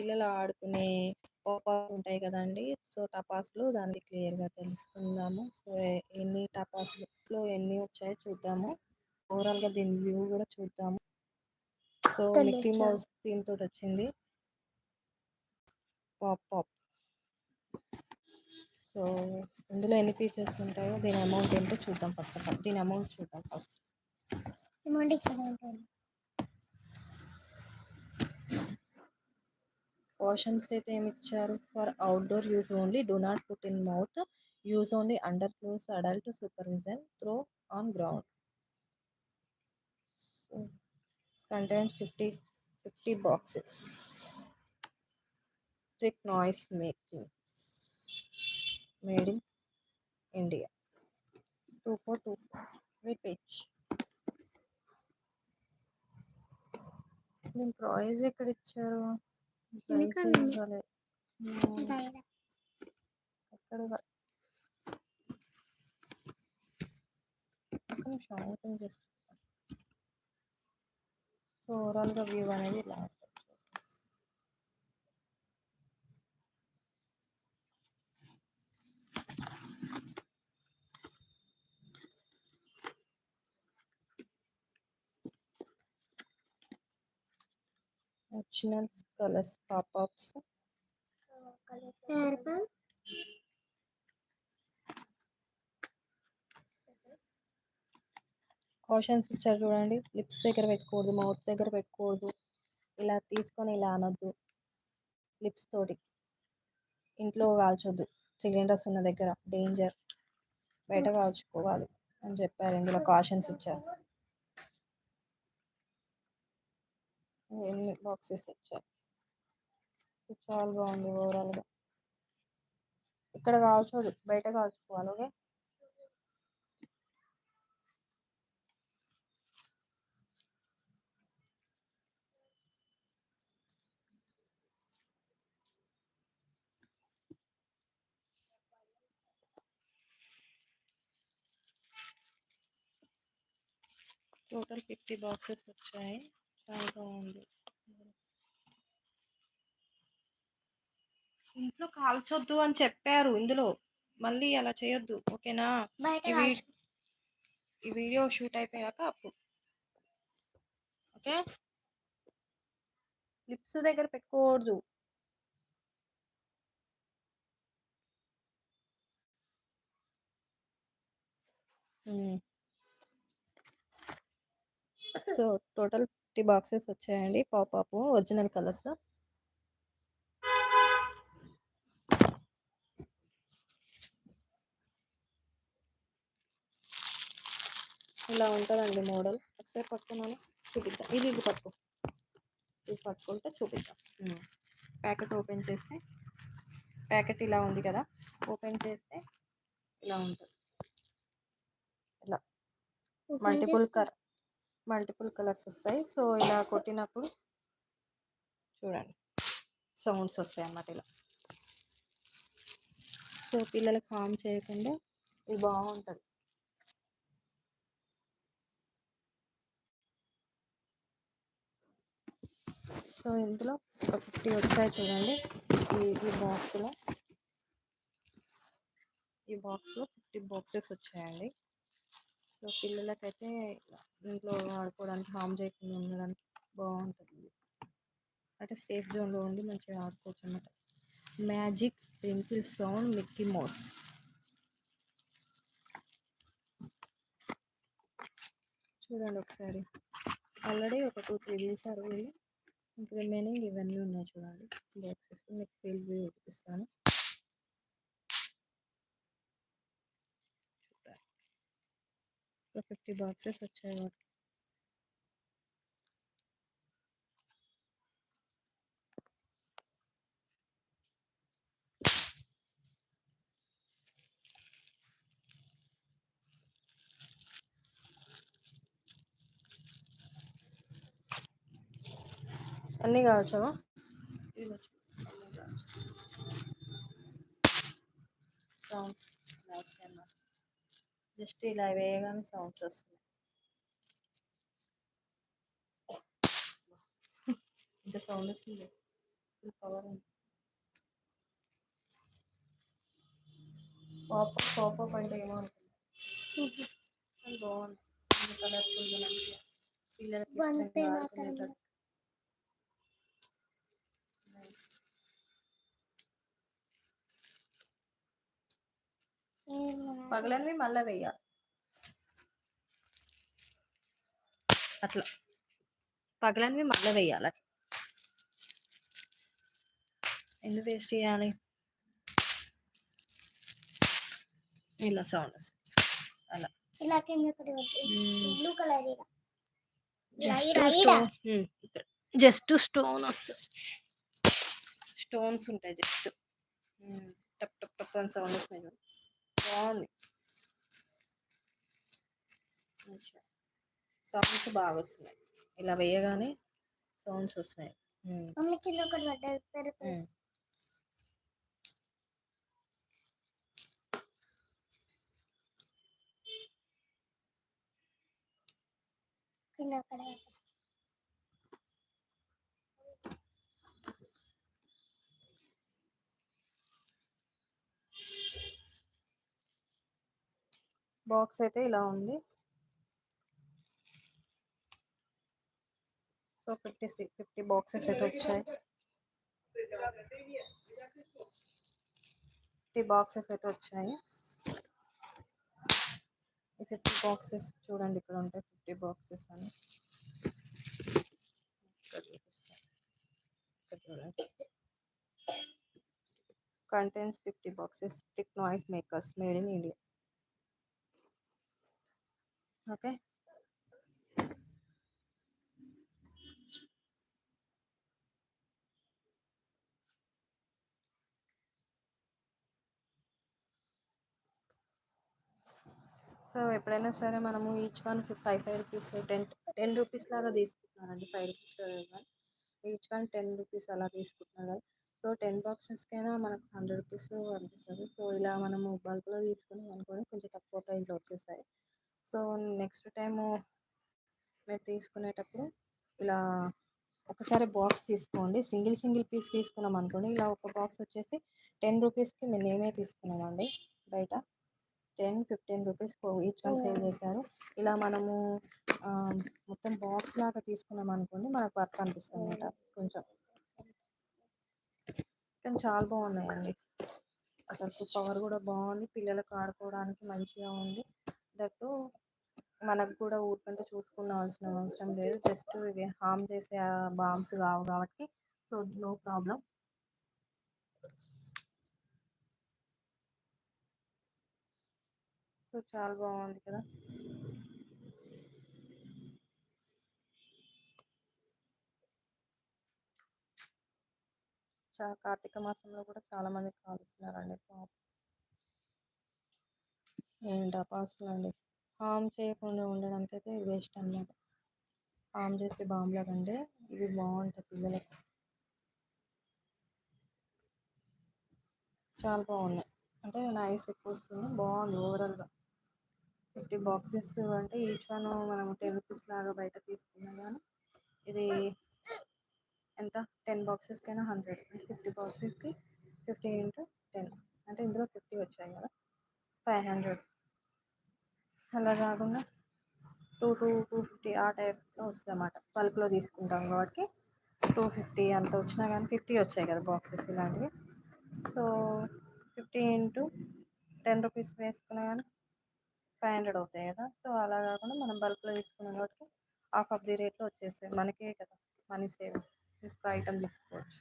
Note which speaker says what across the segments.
Speaker 1: పిల్లలు ఆడుకునే పాపాలు ఉంటాయి కదండి. సో టపాసులు దానికి క్లియర్గా తెలుసుకుందాము. సో ఎన్ని టపాసులు ఎన్ని వచ్చాయో చూద్దాము. ఓవరాల్గా దీని వ్యూ కూడా చూద్దాము. సో మిక్కీ మౌస్ దీంతో వచ్చింది. Pop pop. సో ఇందులో ఎన్ని పీసెస్ ఉంటాయో దీని అమౌంట్ ఏంటో చూద్దాం ఫస్ట్ ఆఫ్ ఆల్. దీని అమౌంట్ చూద్దాం ఫస్ట్.
Speaker 2: అమౌంట్ ఇక్కడ ఉంటుంది
Speaker 1: కాషన్స్ అయితే ఏమి ఇచ్చారు? For outdoor use only do not put in mouth use only under close adult supervision throw on ground so contains fifty fifty boxes trick noise making made in India two four two weight page దీని price ఎక్కడ ఇచ్చారు? ఎక్కడ? ఒక్క నిమిషం open చేస్తాను so ఓవరాల్గా view అనేది ఇలా Optional colors pop-ups.
Speaker 2: Purple.
Speaker 1: Cautions ఇచ్చారు చూడండి. లిప్స్ దగ్గర పెట్టుకోవద్దు మౌత్ దగ్గర పెట్టుకోవద్దు. ఇలా తీసుకొని ఇలా అనొద్దు. లిప్స్ తోటి. ఇంట్లో కాల్చొద్దు. సిలిండర్స్ ఉన్న దగ్గర. డేంజర్ బయట కాల్చుకోవాలి అని చెప్పారు. ఇందులో కాషన్స్ ఇచ్చారు. ఎన్ని బాక్సెస్ ఇచ్చారు? సో చాలా బాగుంది ఓవరాల్గా ఇక్కడ కాల్చోదు బయట కాల్చుకోవాలి ఓకే? టోటల్ ఫిఫ్టీ బాక్సెస్ వచ్చాయి చాలా బాగుంది ఇంట్లో కాల్చొద్దు అని చెప్పారు ఇందులో. మళ్ళీ అలా చేయొద్దు. ఓకేనా? ఈ వీడియో షూట్ అయిపోయాక అప్పుడు ఓకే? లిప్స్ దగ్గర పెట్టుకోకూడదు. సో టోటల్ ఫిఫ్టీ బాక్సెస్ వచ్చాయండి పాపాప్ ఒరిజినల్ కలర్స్. ఉంటుందండి మోడల్. ఒకసారి పట్టుకున్నాను చూపిద్దాం ఇది ఇది పట్టుకో ఇది పట్టుకుంటే చూపిద్దాం ప్యాకెట్ ఓపెన్ చేస్తే ప్యాకెట్ ఇలా ఉంది కదా ఓపెన్ చేస్తే ఇలా ఉంటుంది. ఇలా. మల్టిపుల్ కలర్ మల్టిపుల్ కలర్స్ వస్తాయి. సో ఇలా కొట్టినప్పుడు చూడండి. సౌండ్స్ వస్తాయి అన్నమాట ఇలా. సో పిల్లలకు హామ్ చేయకుండా ఇది బాగుంటుంది. సో ఇందులో ఒక ఫిఫ్టీ వచ్చాయి చూడండి. ఈ ఈ బాక్స్లో. ఈ బాక్స్లో ఫిఫ్టీ బాక్సెస్ వచ్చాయండి. సో పిల్లలకైతే ఇంట్లో ఆడుకోవడానికి హామ్ చేయకుండా ఉండడానికి బాగుంటుంది. అంటే సేఫ్ జోన్లో ఉండి మంచిగా ఆడుకోవచ్చు అన్నమాట. Magic pencil sound Mickey Mouse. చూడండి ఒకసారి. ఆల్రెడీ ఒక టూ త్రీ తీసారు వీళ్ళు ఇంక రిమైనింగ్ ఇవన్నీ ఉన్నాయి చూడండి. బాక్సెస్ మీకు ఫీల్ వ్యూ చూపిస్తాను. ఒక ఫిఫ్టీ బాక్సెస్ వచ్చాయి వాటికి. అన్నీ కావచ్చా? సౌండ్స్ జస్ట్ ఇలా వేయగానే సౌండ్స్ వస్తున్నాయి ఇంత సౌండ్ వస్తుంది. ఫుల్ కవర్ ఉంది. పాప్ పాప్ అప్ అంటే ఏమో అనుకున్నా కానీ బాగుంది కలర్ఫుల్గా మంచిగా పిల్లలకి పగలనివి మళ్ళీ వెయ్యాలి అట్లా. పగలనివి మళ్ళీ అట్లా ఎందుకు వేస్ట్ చేయాలి? ఇలా సౌండ్ అలా.
Speaker 2: ఇలా. Blue colour
Speaker 1: just. Stone stones ఉంటాయి జస్ట్ టప్ టప్ టప్ అని సౌండ్ వస్తున్నాయి బాగుంది. సౌండ్స్ బాగా వస్తున్నాయి. ఇలా వేయగానే సౌండ్స్ వస్తున్నాయి.
Speaker 2: మమ్మీ కింద
Speaker 1: బాక్స్ అయితే ఇలా ఉంది. So fifty six fifty boxes అయితే వచ్చాయి. ఫిఫ్టీ బాక్సెస్ అయితే వచ్చాయి. ఈ ఫిఫ్టీ బాక్సెస్ చూడండి ఇక్కడ ఉంటాయి ఫిఫ్టీ బాక్సెస్ అని. Contents fifty boxes tick noise makers made in India okay. So ఎప్పుడైనా సరే మనము each one five five rupees ten ten rupees లాగా తీసుకుంటున్నారండి five rupees each one ten rupees అలా తీసుకుంటున్నారు సో టెన్ బాక్సెస్కైనా మనకు హండ్రెడ్ రూపీస్ అనిపిస్తుంది. So ఇలా మనము బల్క్లో తీసుకుని అనుకొని కొంచెం తక్కువ ప్రైస్లో వచ్చేసాయి సో నెక్స్ట్ టైము మీరు తీసుకునేటప్పుడు ఇలా ఒకసారి బాక్స్ తీసుకోండి. సింగిల్ సింగిల్ పీస్ తీసుకున్నాం అనుకోండి. ఇలా ఒక బాక్స్ వచ్చేసి టెన్ రూపీస్కి మేము నేమే తీసుకున్నామండి బయట. Ten fifteen rupees each one sale చేశారు. ఇలా మనము మొత్తం బాక్స్ లాగా తీసుకున్నాం అనుకోండి మనకు వర్క్ అనిపిస్తుంది అనమాట కొంచెం. కానీ చాలా బాగున్నాయండి. అసలు పవర్ కూడా బాగుంది. పిల్లలకు ఆడుకోవడానికి మంచిగా ఉంది. దట్టు మనకు కూడా ఊరికంటే చూసుకోవాల్సిన అవసరం లేదు. జస్ట్ ఇవి హామ్ చేసే బాంబ్స్ కావు కాబట్టి. సో నో ప్రాబ్లం సో చాలా బాగుంది కదా. చాలా కార్తీక మాసంలో కూడా చాలా మంది కాలుస్తున్నారండి పాపం. ఏంటి అపాసులు అండి? హామ్ చేయకుండా ఉండడానికి అయితే ఇది వేస్ట్ అన్నమాట. హామ్ చేసే బాంబుల కంటే ఇవి బాగుంటాయి పిల్లలకు. చాలా బాగున్నాయి. అంటే నైస్ ఎక్కువ వస్తుంది బాగుంది ఓవరాల్గా. ఫిఫ్టీ బాక్సెస్ అంటే ఈచ్ వన్ మనం టెన్ రూపీస్ లాగా బయట తీసుకున్నాం కానీ ఇది ఎంత? టెన్ బాక్సెస్కైనా హండ్రెడ్. ఫిఫ్టీ బాక్సెస్కి ఫిఫ్టీ ఇంటూ టెన్. అంటే ఇందులో ఫిఫ్టీ వచ్చాయి కదా? Five hundred. అలా కాకుండా టూ టూ టూ ఫిఫ్టీ ఆ టైప్లో వస్తుంది అన్నమాట బల్క్లో తీసుకుంటాం కాబట్టి టూ ఫిఫ్టీ అంత వచ్చినా కానీ ఫిఫ్టీ వచ్చాయి కదా బాక్సెస్ ఇలాంటివి. So fifty into ten rupees వేసుకున్నా కానీ ఫైవ్ హండ్రెడ్ అవుతాయి కదా. సో అలా కాకుండా మనం బల్క్లో తీసుకున్నాం కాబట్టి హాఫ్ ఆఫ్ ది రేట్లో వచ్చేస్తాయి. మనకే కదా మనీ సేవ్ ఇంకొక ఐటమ్ తీసుకోవచ్చు.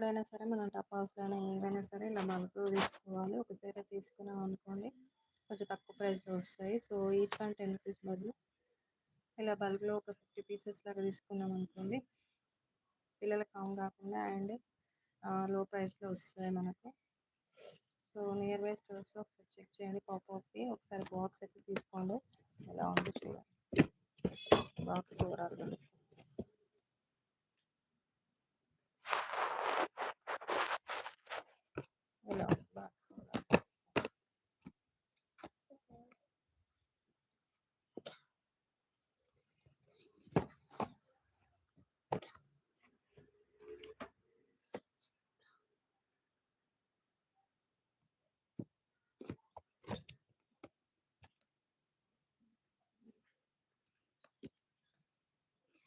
Speaker 1: ఎప్పుడైనా సరే మనం టపాసులు అయినా ఏవైనా సరే ఇలా బల్క్ తీసుకోవాలి ఒకసారి తీసుకున్నాం అనుకోండి కొంచెం తక్కువ ప్రైస్లో వస్తాయి. So each one ten rupees బదులు ఇలా బల్క్లో ఒక ఫిఫ్టీ పీసెస్ లాగా తీసుకున్నాం అనుకోండి పిల్లలకు కామ్ కాకుండా అండ్లో ప్రైస్లో వస్తాయి మనకు. సో నియర్ బై స్టోర్స్లో ఒకసారి చెక్ చేయండి. పాపాప్కి ఒకసారి బాక్స్ అయితే తీసుకోండి. ఎలా ఉంది చూడండి. బాక్స్ ఓవరాల్గా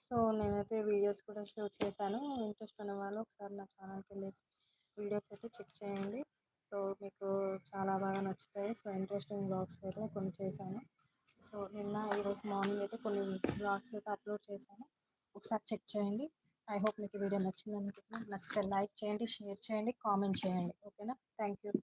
Speaker 1: సో నేనైతే వీడియోస్ కూడా షూట్ చేశాను. ఇంట్రెస్ట్ ఉన్న వాళ్ళు ఒకసారి నా ఛానల్కి వెళ్ళేసి వీడియోస్ అయితే చెక్ చేయండి. సో మీకు చాలా బాగా నచ్చుతాయి. సో ఇంట్రెస్టింగ్ బ్లాగ్స్ అయితే కొన్ని చేశాను. సో నిన్న ఈరోజు మార్నింగ్ అయితే కొన్ని బ్లాగ్స్ అయితే అప్లోడ్ చేశాను. ఒకసారి చెక్ చేయండి. ఐ హోప్ మీకు వీడియో నచ్చింది అనుకుంటున్నాను. నచ్చితే లైక్ చేయండి షేర్ చేయండి కామెంట్ చేయండి. ఓకేనా? Thank you.